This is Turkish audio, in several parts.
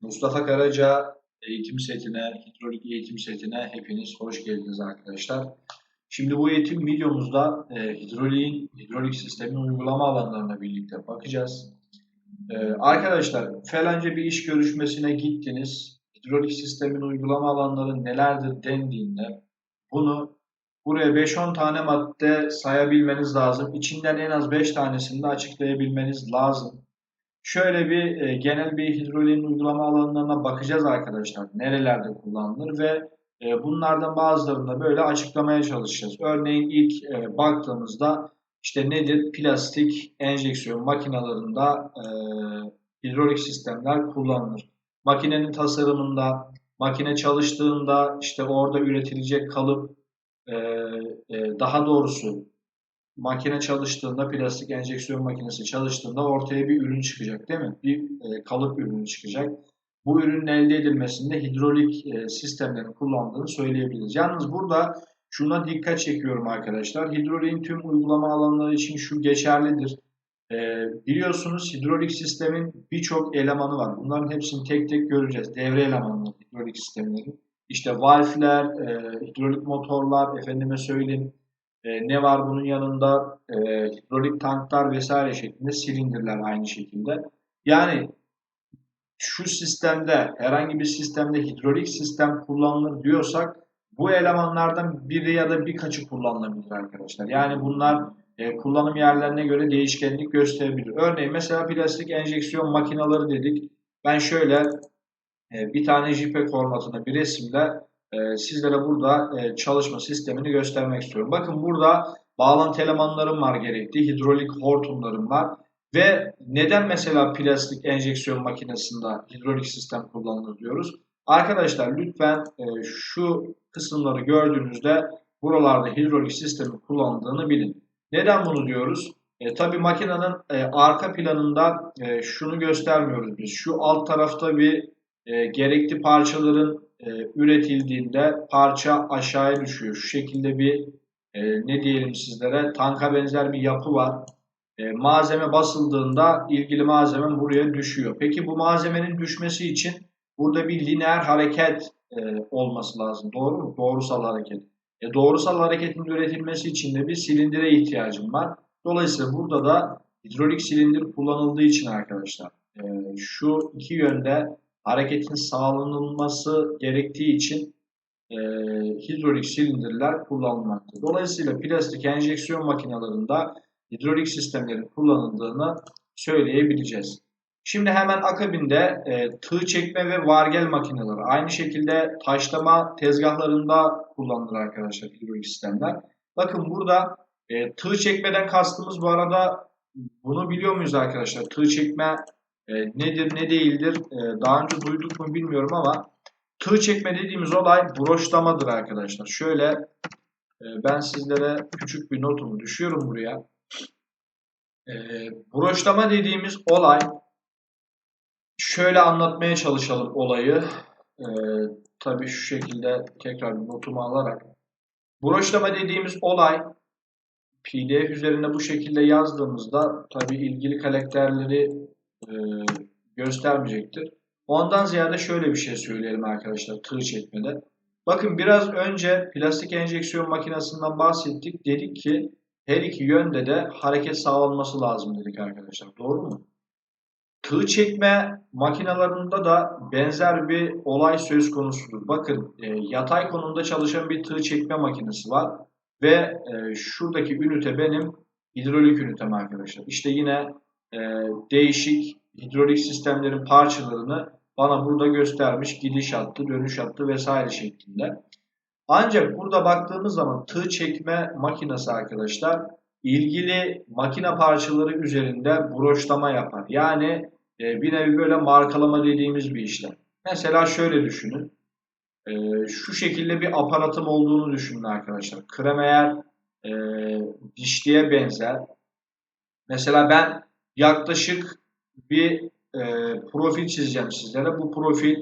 Mustafa Karaca eğitim setine, hidrolik eğitim setine hepiniz hoş geldiniz arkadaşlar. Şimdi bu eğitim videomuzda e, hidroliğin, hidrolik sistemin uygulama alanlarına birlikte bakacağız. E, arkadaşlar falanca bir iş görüşmesine gittiniz. Hidrolik sistemin uygulama alanları nelerdir dendiğinde bunu buraya 5-10 tane madde sayabilmeniz lazım. İçinden en az 5 tanesini de açıklayabilmeniz lazım. Şöyle bir e, genel bir hidroliğin uygulama alanlarına bakacağız arkadaşlar. Nerelerde kullanılır ve e, bunlardan bazılarını da böyle açıklamaya çalışacağız. Örneğin ilk e, baktığımızda işte nedir? Plastik enjeksiyon makinalarında e, hidrolik sistemler kullanılır. Makinenin tasarımında, makine çalıştığında işte orada üretilecek kalıp e, e, daha doğrusu makine çalıştığında, plastik enjeksiyon makinesi çalıştığında ortaya bir ürün çıkacak değil mi? Bir e, kalıp ürünü çıkacak. Bu ürünün elde edilmesinde hidrolik e, sistemlerin kullandığını söyleyebiliriz. Yalnız burada şuna dikkat çekiyorum arkadaşlar. Hidroliğin tüm uygulama alanları için şu geçerlidir. E, biliyorsunuz hidrolik sistemin birçok elemanı var. Bunların hepsini tek tek göreceğiz. Devre elemanları hidrolik sistemlerin. İşte valfler, e, hidrolik motorlar, efendime söyleyeyim e, ne var bunun yanında? E, hidrolik tanklar vesaire şeklinde silindirler aynı şekilde. Yani şu sistemde herhangi bir sistemde hidrolik sistem kullanılır diyorsak bu elemanlardan biri ya da birkaçı kullanılabilir arkadaşlar. Yani bunlar e, kullanım yerlerine göre değişkenlik gösterebilir. Örneğin mesela plastik enjeksiyon makinaları dedik. Ben şöyle e, bir tane JPEG formatında bir resimle e, sizlere burada e, çalışma sistemini göstermek istiyorum. Bakın burada bağlantı elemanlarım var gerekli, hidrolik hortumlarım var. Ve neden mesela plastik enjeksiyon makinesinde hidrolik sistem kullanılır diyoruz? Arkadaşlar lütfen e, şu kısımları gördüğünüzde buralarda hidrolik sistemi kullandığını bilin. Neden bunu diyoruz? E, tabii makinenin e, arka planında e, şunu göstermiyoruz biz. Şu alt tarafta bir e, gerekli parçaların e, üretildiğinde parça aşağıya düşüyor. Şu şekilde bir e, ne diyelim sizlere tanka benzer bir yapı var. E, malzeme basıldığında ilgili malzeme buraya düşüyor. Peki bu malzemenin düşmesi için burada bir lineer hareket e, olması lazım. Doğru mu? Doğrusal hareket. E, doğrusal hareketin üretilmesi için de bir silindire ihtiyacım var. Dolayısıyla burada da hidrolik silindir kullanıldığı için arkadaşlar e, şu iki yönde hareketin sağlanılması gerektiği için e, hidrolik silindirler kullanılmaktadır. Dolayısıyla plastik enjeksiyon makinalarında hidrolik sistemlerin kullanıldığını söyleyebileceğiz. Şimdi hemen akabinde e, tığ çekme ve vargel makineleri. Aynı şekilde taşlama tezgahlarında kullanılır arkadaşlar hidrolik sistemler. Bakın burada e, tığ çekmeden kastımız bu arada bunu biliyor muyuz arkadaşlar? Tığ çekme e, nedir ne değildir e, daha önce duyduk mu bilmiyorum ama tığ çekme dediğimiz olay broşlamadır arkadaşlar. Şöyle e, ben sizlere küçük bir notumu düşüyorum buraya. E, broşlama dediğimiz olay şöyle anlatmaya çalışalım olayı. E, tabii şu şekilde tekrar notumu alarak. Broşlama dediğimiz olay PDF üzerinde bu şekilde yazdığımızda tabii ilgili karakterleri e, göstermeyecektir. Ondan ziyade şöyle bir şey söyleyelim arkadaşlar tığ çekmede. Bakın biraz önce plastik enjeksiyon makinesinden bahsettik. Dedik ki her iki yönde de hareket sağlanması lazım dedik arkadaşlar. Doğru mu? Tığ çekme makinalarında da benzer bir olay söz konusudur. Bakın e, yatay konumda çalışan bir tığ çekme makinesi var. Ve e, şuradaki ünite benim hidrolik ünitem arkadaşlar. İşte yine e, değişik hidrolik sistemlerin parçalarını bana burada göstermiş. Gidiş hattı, dönüş hattı vesaire şeklinde. Ancak burada baktığımız zaman tığ çekme makinesi arkadaşlar ilgili makine parçaları üzerinde broşlama yapar. Yani e, bir nevi böyle markalama dediğimiz bir işlem. Mesela şöyle düşünün. E, şu şekilde bir aparatım olduğunu düşünün arkadaşlar. Kremeyer e, dişliğe benzer. Mesela ben yaklaşık bir e, profil çizeceğim sizlere. Bu profil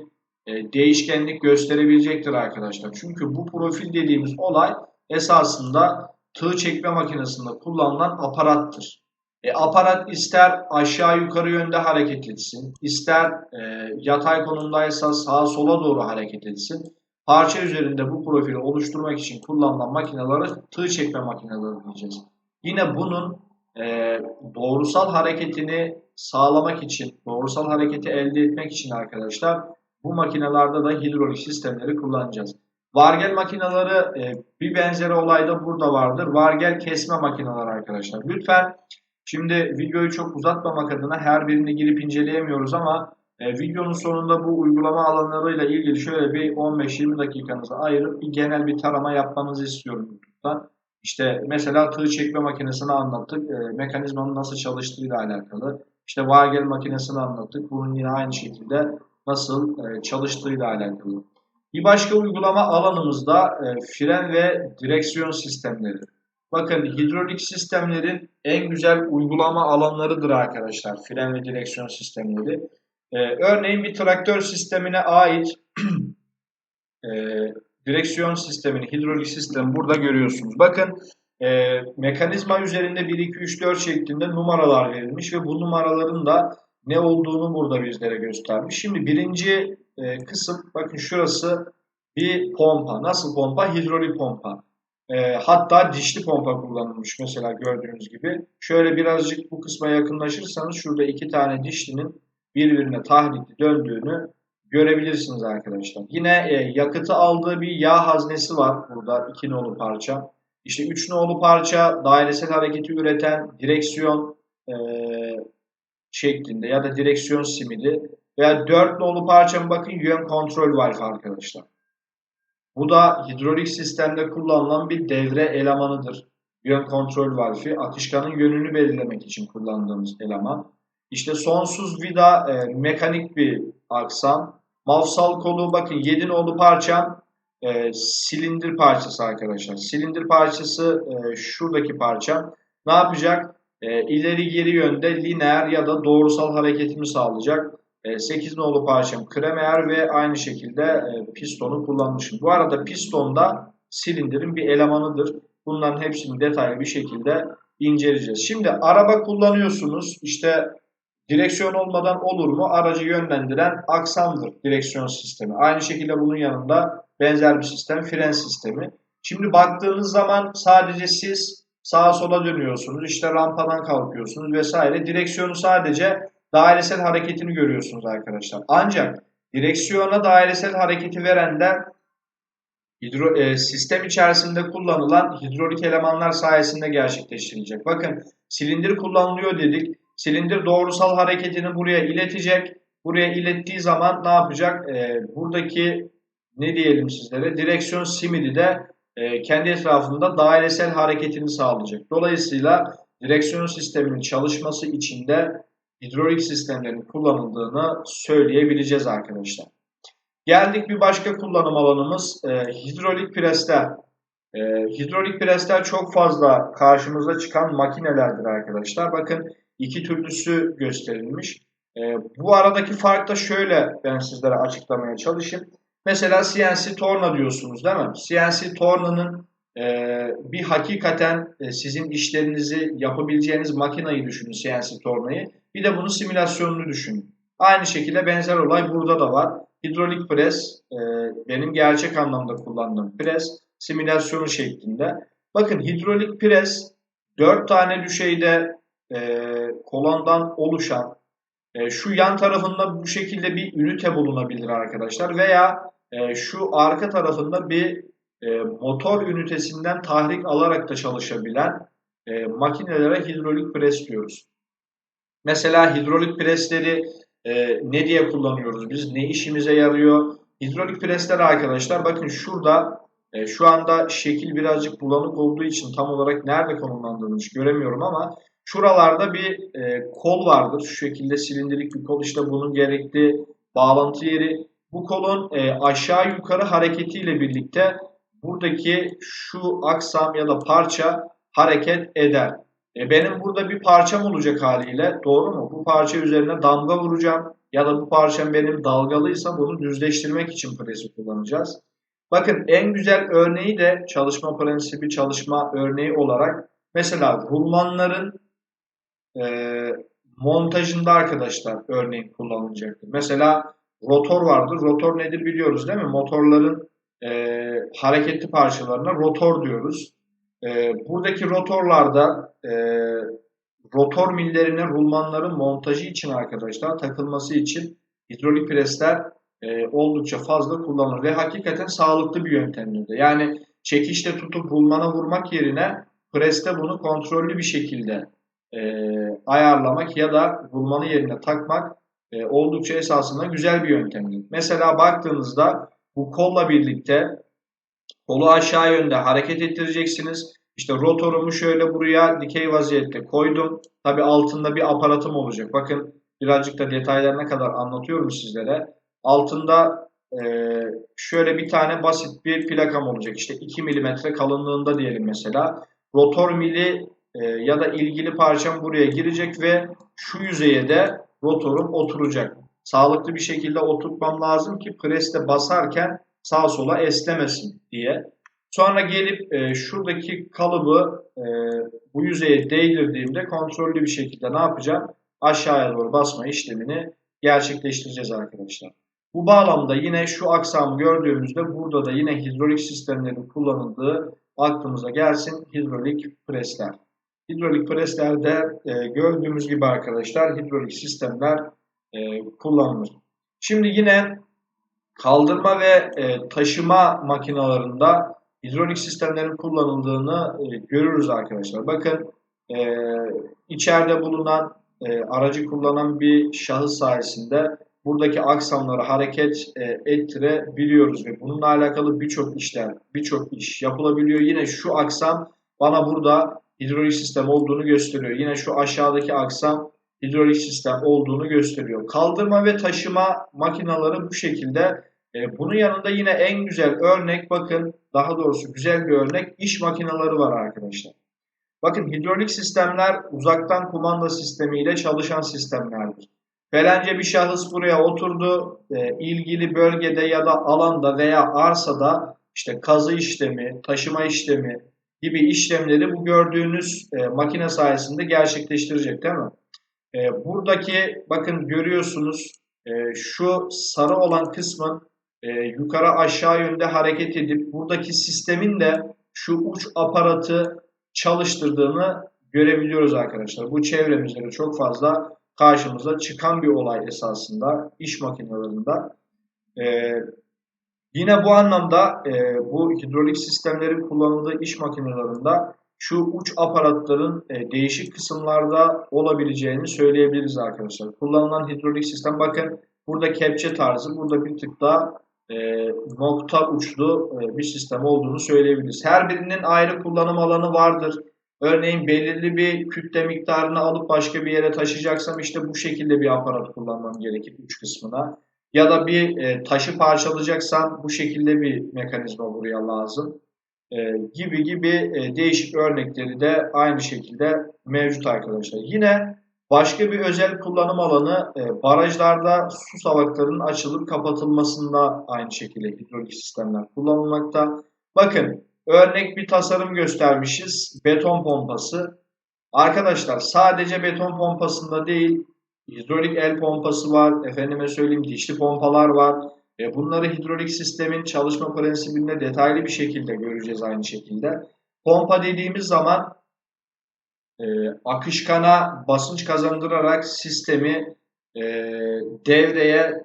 e, değişkenlik gösterebilecektir arkadaşlar. Çünkü bu profil dediğimiz olay esasında tığ çekme makinesinde kullanılan aparattır. E, aparat ister aşağı yukarı yönde hareket etsin, ister e, yatay konumdaysa sağa sola doğru hareket etsin. Parça üzerinde bu profili oluşturmak için kullanılan makinelere tığ çekme makineleri diyeceğiz. Yine bunun e, doğrusal hareketini sağlamak için, doğrusal hareketi elde etmek için arkadaşlar bu makinelerde de hidrolik sistemleri kullanacağız. Vargel makineleri e, bir benzeri olayda burada vardır. Vargel kesme makineleri arkadaşlar. Lütfen şimdi videoyu çok uzatmamak adına her birini girip inceleyemiyoruz ama e, videonun sonunda bu uygulama alanlarıyla ilgili şöyle bir 15-20 dakikanızı ayırıp bir genel bir tarama yapmanızı istiyorum YouTube'dan. İşte mesela tığ çekme makinesini anlattık. E, mekanizmanın nasıl çalıştığıyla alakalı. İşte vargel makinesini anlattık. Bunun yine aynı şekilde nasıl e, çalıştığıyla alakalı. Bir başka uygulama alanımızda e, fren ve direksiyon sistemleri. Bakın hidrolik sistemlerin en güzel uygulama alanlarıdır arkadaşlar. Fren ve direksiyon sistemleri. E, örneğin bir traktör sistemine ait e, direksiyon sistemini, hidrolik sistemi burada görüyorsunuz. Bakın e, mekanizma üzerinde 1, 2, 3, 4 şeklinde numaralar verilmiş ve bu numaraların da ne olduğunu burada bizlere göstermiş. Şimdi birinci e, kısım bakın şurası bir pompa. Nasıl pompa? Hidrolik pompa. E, hatta dişli pompa kullanılmış mesela gördüğünüz gibi. Şöyle birazcık bu kısma yakınlaşırsanız şurada iki tane dişlinin birbirine tahrikli döndüğünü görebilirsiniz arkadaşlar. Yine e, yakıtı aldığı bir yağ haznesi var burada iki nolu parça. İşte üç nolu parça dairesel hareketi üreten direksiyon e, şeklinde ya da direksiyon simidi veya dört nolu parçam bakın yön kontrol valfi arkadaşlar. Bu da hidrolik sistemde kullanılan bir devre elemanıdır. Yön kontrol valfi akışkanın yönünü belirlemek için kullandığımız eleman. İşte sonsuz vida e, mekanik bir aksam. Mafsal kolu bakın 7 nolu parçam e, silindir parçası arkadaşlar. Silindir parçası e, şuradaki parça. Ne yapacak? E, ileri geri yönde lineer ya da doğrusal hareketimi sağlayacak. E, 8 nolu parçam kremer ve aynı şekilde e, pistonu kullanmışım. Bu arada piston da silindirin bir elemanıdır. Bunların hepsini detaylı bir şekilde inceleyeceğiz. Şimdi araba kullanıyorsunuz. İşte direksiyon olmadan olur mu? Aracı yönlendiren aksamdır direksiyon sistemi. Aynı şekilde bunun yanında benzer bir sistem fren sistemi. Şimdi baktığınız zaman sadece siz sağa sola dönüyorsunuz. İşte rampadan kalkıyorsunuz vesaire. Direksiyonu sadece dairesel hareketini görüyorsunuz arkadaşlar. Ancak direksiyona dairesel hareketi veren de hidro, e, sistem içerisinde kullanılan hidrolik elemanlar sayesinde gerçekleştirilecek. Bakın silindir kullanılıyor dedik. Silindir doğrusal hareketini buraya iletecek. Buraya ilettiği zaman ne yapacak? E, buradaki ne diyelim sizlere? Direksiyon simidi de e, kendi etrafında dairesel hareketini sağlayacak. Dolayısıyla direksiyon sisteminin çalışması için de hidrolik sistemlerin kullanıldığını söyleyebileceğiz arkadaşlar. Geldik bir başka kullanım alanımız e, hidrolik presler. E, hidrolik presler çok fazla karşımıza çıkan makinelerdir arkadaşlar. Bakın iki türlüsü gösterilmiş. E, bu aradaki fark da şöyle ben sizlere açıklamaya çalışayım. Mesela CNC torna diyorsunuz değil mi? CNC tornanın e, bir hakikaten e, sizin işlerinizi yapabileceğiniz makinayı düşünün CNC tornayı. Bir de bunun simülasyonunu düşünün. Aynı şekilde benzer olay burada da var. Hidrolik pres e, benim gerçek anlamda kullandığım pres simülasyonu şeklinde. Bakın hidrolik pres 4 tane düşeyde e, kolondan oluşan e, şu yan tarafında bu şekilde bir ünite bulunabilir arkadaşlar veya e, şu arka tarafında bir e, motor ünitesinden tahrik alarak da çalışabilen e, makinelere hidrolik pres diyoruz. Mesela hidrolik presleri e, ne diye kullanıyoruz biz? Ne işimize yarıyor? Hidrolik presler arkadaşlar bakın şurada e, şu anda şekil birazcık bulanık olduğu için tam olarak nerede konumlandırılmış göremiyorum ama şuralarda bir e, kol vardır. Şu şekilde silindirik bir kol işte bunun gerekli bağlantı yeri. Bu kolun e, aşağı yukarı hareketiyle birlikte buradaki şu aksam ya da parça hareket eder. E benim burada bir parçam olacak haliyle doğru mu? Bu parça üzerine damga vuracağım ya da bu parçam benim dalgalıysa bunu düzleştirmek için presi kullanacağız. Bakın en güzel örneği de çalışma prensibi çalışma örneği olarak mesela rulmanların e, montajında arkadaşlar örneğin kullanılacaktır. Mesela rotor vardır. Rotor nedir biliyoruz değil mi? Motorların e, hareketli parçalarına rotor diyoruz. E, buradaki rotorlarda e, rotor millerine rulmanların montajı için arkadaşlar takılması için hidrolik presler e, oldukça fazla kullanılır ve hakikaten sağlıklı bir yöntemdir. Yani çekişle tutup rulmana vurmak yerine preste bunu kontrollü bir şekilde e, ayarlamak ya da rulmanı yerine takmak e, oldukça esasında güzel bir yöntemdir. Mesela baktığınızda bu kolla birlikte kolu aşağı yönde hareket ettireceksiniz. İşte rotorumu şöyle buraya dikey vaziyette koydum. Tabi altında bir aparatım olacak. Bakın birazcık da detaylarına kadar anlatıyorum sizlere. Altında e, şöyle bir tane basit bir plakam olacak. İşte 2 mm kalınlığında diyelim mesela. Rotor mili e, ya da ilgili parçam buraya girecek ve şu yüzeye de rotorum oturacak. Sağlıklı bir şekilde oturtmam lazım ki preste basarken sağa sola esnemesin diye. Sonra gelip e, şuradaki kalıbı e, bu yüzeye değdirdiğimde kontrollü bir şekilde ne yapacağım? Aşağıya doğru basma işlemini gerçekleştireceğiz arkadaşlar. Bu bağlamda yine şu aksamı gördüğümüzde burada da yine hidrolik sistemlerin kullanıldığı aklımıza gelsin hidrolik presler. Hidrolik preslerde e, gördüğümüz gibi arkadaşlar hidrolik sistemler e, kullanılır. Şimdi yine kaldırma ve e, taşıma makinalarında hidrolik sistemlerin kullanıldığını e, görürüz arkadaşlar. Bakın e, içeride bulunan e, aracı kullanan bir şahıs sayesinde buradaki aksamları hareket e, ettirebiliyoruz ve bununla alakalı birçok işler, birçok iş yapılabiliyor. Yine şu aksam bana burada hidrolik sistem olduğunu gösteriyor. Yine şu aşağıdaki aksam hidrolik sistem olduğunu gösteriyor. Kaldırma ve taşıma makinaları bu şekilde. E, bunun yanında yine en güzel örnek bakın daha doğrusu güzel bir örnek iş makineleri var arkadaşlar. Bakın hidrolik sistemler uzaktan kumanda sistemiyle çalışan sistemlerdir. Felence bir şahıs buraya oturdu. E, ilgili bölgede ya da alanda veya arsada işte kazı işlemi, taşıma işlemi gibi işlemleri bu gördüğünüz e, makine sayesinde gerçekleştirecek değil mi? E, buradaki bakın görüyorsunuz e, şu sarı olan kısmın e, yukarı aşağı yönde hareket edip buradaki sistemin de şu uç aparatı çalıştırdığını görebiliyoruz arkadaşlar. Bu çevremizde de çok fazla karşımıza çıkan bir olay esasında iş makinelerinde. Ee, yine bu anlamda e, bu hidrolik sistemlerin kullanıldığı iş makinelerinde şu uç aparatların e, değişik kısımlarda olabileceğini söyleyebiliriz arkadaşlar. Kullanılan hidrolik sistem bakın burada kepçe tarzı burada bir tık daha e, nokta uçlu e, bir sistem olduğunu söyleyebiliriz. Her birinin ayrı kullanım alanı vardır. Örneğin belirli bir kütle miktarını alıp başka bir yere taşıyacaksam işte bu şekilde bir aparat kullanmam gerekir uç kısmına. Ya da bir e, taşı parçalayacaksam bu şekilde bir mekanizma buraya lazım. E, gibi gibi e, değişik örnekleri de aynı şekilde mevcut arkadaşlar. Yine başka bir özel kullanım alanı barajlarda su salaklarının açılıp kapatılmasında aynı şekilde hidrolik sistemler kullanılmakta. Bakın Örnek bir tasarım göstermişiz. Beton pompası. Arkadaşlar sadece beton pompasında değil hidrolik el pompası var. Efendime söyleyeyim dişli pompalar var. E bunları hidrolik sistemin çalışma prensibinde detaylı bir şekilde göreceğiz aynı şekilde. Pompa dediğimiz zaman e, akışkana basınç kazandırarak sistemi e, devreye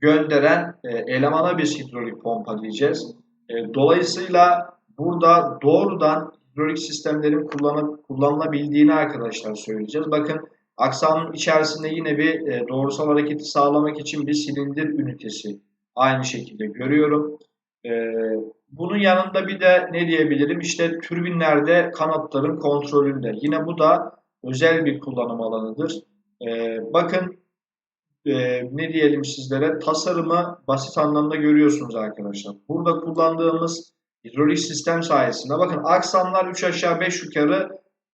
gönderen e, elemana biz hidrolik pompa diyeceğiz. E, dolayısıyla burada doğrudan hidrolik sistemlerin kullanıp, kullanılabildiğini arkadaşlar söyleyeceğiz. Bakın aksamın içerisinde yine bir e, doğrusal hareketi sağlamak için bir silindir ünitesi aynı şekilde görüyorum. E, bunun yanında bir de ne diyebilirim? İşte türbinlerde kanatların kontrolünde. Yine bu da özel bir kullanım alanıdır. E, bakın ne diyelim sizlere tasarımı basit anlamda görüyorsunuz arkadaşlar. Burada kullandığımız hidrolik sistem sayesinde bakın aksamlar 3 aşağı 5 yukarı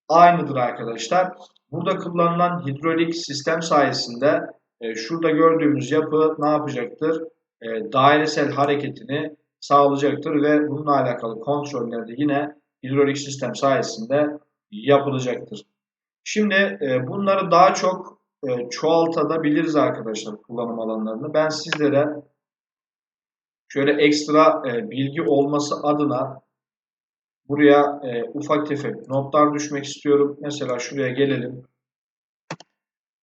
aynıdır arkadaşlar. Burada kullanılan hidrolik sistem sayesinde e, şurada gördüğümüz yapı ne yapacaktır? E, dairesel hareketini sağlayacaktır ve bununla alakalı kontroller de yine hidrolik sistem sayesinde yapılacaktır. Şimdi e, bunları daha çok e, çoğaltabiliriz arkadaşlar kullanım alanlarını. Ben sizlere şöyle ekstra e, bilgi olması adına buraya e, ufak tefek notlar düşmek istiyorum. Mesela şuraya gelelim.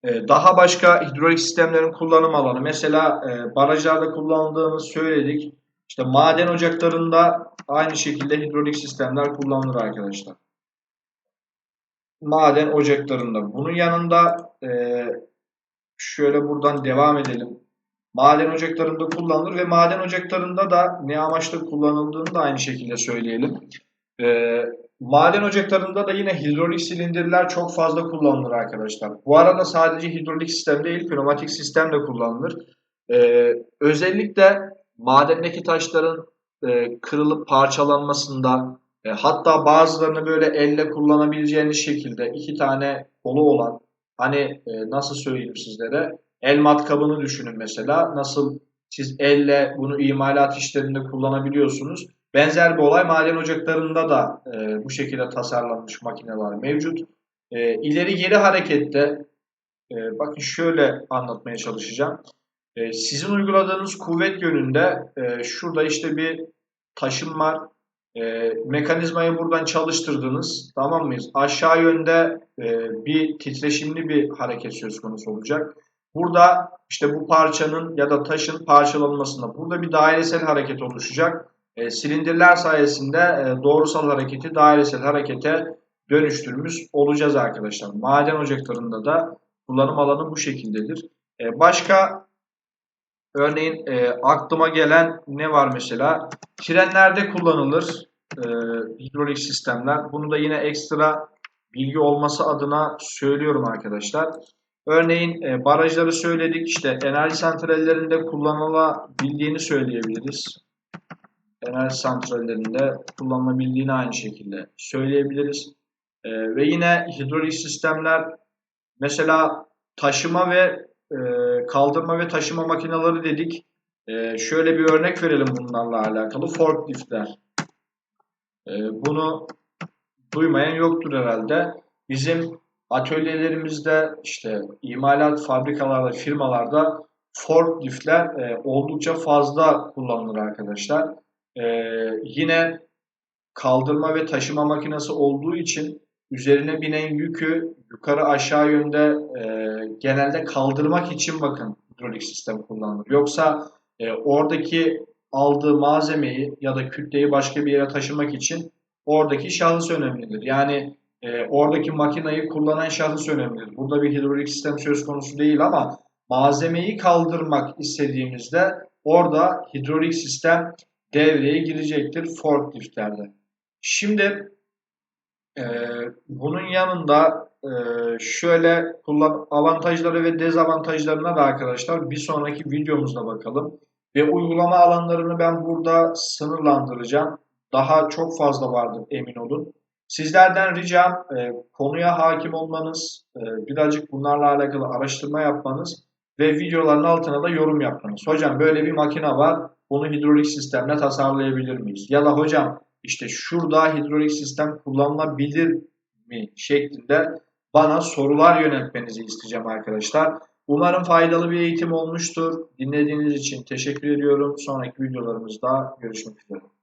E, daha başka hidrolik sistemlerin kullanım alanı. Mesela e, barajlarda kullanıldığını söyledik. İşte maden ocaklarında aynı şekilde hidrolik sistemler kullanılır arkadaşlar. Maden ocaklarında. Bunun yanında e, şöyle buradan devam edelim. Maden ocaklarında kullanılır ve maden ocaklarında da ne amaçla kullanıldığını da aynı şekilde söyleyelim. E, maden ocaklarında da yine hidrolik silindirler çok fazla kullanılır arkadaşlar. Bu arada sadece hidrolik sistem değil, pneumatik sistem de kullanılır. E, özellikle madendeki taşların e, kırılıp parçalanmasında e, hatta bazılarını böyle elle kullanabileceğiniz şekilde iki tane kolu olan hani e, nasıl söyleyeyim sizlere el matkabını düşünün mesela nasıl siz elle bunu imalat işlerinde kullanabiliyorsunuz. Benzer bir olay maden ocaklarında da e, bu şekilde tasarlanmış makineler mevcut. E, ileri geri harekette e, bakın şöyle anlatmaya çalışacağım. E, sizin uyguladığınız kuvvet yönünde e, şurada işte bir taşım var. E, mekanizmayı buradan çalıştırdınız. Tamam mıyız? Aşağı yönde e, bir titreşimli bir hareket söz konusu olacak. Burada işte bu parçanın ya da taşın parçalanmasında burada bir dairesel hareket oluşacak. E, silindirler sayesinde e, doğrusal hareketi dairesel harekete dönüştürmüş olacağız arkadaşlar. Maden ocaklarında da kullanım alanı bu şekildedir. E, başka örneğin e, aklıma gelen ne var mesela? Trenlerde kullanılır e, hidrolik sistemler. Bunu da yine ekstra bilgi olması adına söylüyorum arkadaşlar. Örneğin e, barajları söyledik. İşte enerji santrallerinde kullanılabildiğini söyleyebiliriz. Enerji santrallerinde kullanılabildiğini aynı şekilde söyleyebiliriz. E, ve yine hidrolik sistemler mesela taşıma ve e, kaldırma ve taşıma makineleri dedik. E, şöyle bir örnek verelim bunlarla alakalı. Forkliftler. E, bunu duymayan yoktur herhalde. Bizim atölyelerimizde işte imalat fabrikalarda, firmalarda forkliftler e, oldukça fazla kullanılır arkadaşlar. E, yine kaldırma ve taşıma makinesi olduğu için üzerine binen yükü yukarı aşağı yönde e, genelde kaldırmak için bakın hidrolik sistem kullanılır. Yoksa e, oradaki aldığı malzemeyi ya da kütleyi başka bir yere taşımak için oradaki şahıs önemlidir. Yani e, oradaki makinayı kullanan şahıs önemlidir. Burada bir hidrolik sistem söz konusu değil ama malzemeyi kaldırmak istediğimizde orada hidrolik sistem devreye girecektir forkliftlerde. Şimdi e, bunun yanında e, şöyle kullan avantajları ve dezavantajlarına da arkadaşlar bir sonraki videomuzda bakalım. Ve uygulama alanlarını ben burada sınırlandıracağım. Daha çok fazla vardır emin olun. Sizlerden ricam e, konuya hakim olmanız, e, birazcık bunlarla alakalı araştırma yapmanız ve videoların altına da yorum yapmanız. Hocam böyle bir makine var, bunu hidrolik sistemle tasarlayabilir miyiz? Ya da hocam işte şurada hidrolik sistem kullanılabilir mi şeklinde bana sorular yöneltmenizi isteyeceğim arkadaşlar. Umarım faydalı bir eğitim olmuştur. Dinlediğiniz için teşekkür ediyorum. Sonraki videolarımızda görüşmek üzere.